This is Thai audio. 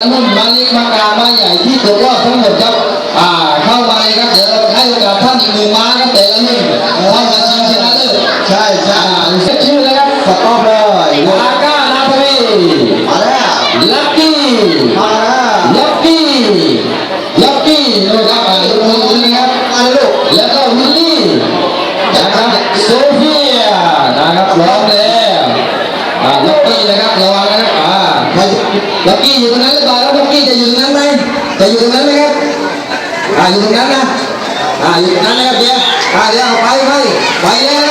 รุ่นมาเล็กมากลางมาใหญ่ที่ตกรอบทั้งหมดครับ อ่า เข้ามาเลยครับ เดี๋ยวเราให้โอกาสท่านอีกหนึ่งม้าครับแต่ละรุ่นเข้ามาชิงชนะเลิศใช่ใช่อ่าเช็คชื่อนะครับสต๊อปเลยอาก้านาทวีมาแล้วลักกี้มาแล้วลักกี้ลักกี้ดูครับอ่ายกมือขึ้นนะครับมาเลยลูกแล้วก็วิลลี่นะครับโซเฟียนะครับร้องแล้วอ่าลักกี้นะครับระวังนะครับอ่า ใครลักกี้อยู่ตรงนั้นหรือเปล่าครับลักกี้จะอยู่ตรงนั้นไหมจะอยู่ตรงนั้นไหมครับอ่าอยู่ตรงนั้นนะอ่าอยู่ตรงนั้นนะครับเดี๋ยวอ่าเดี๋ยวไปไปไปเลย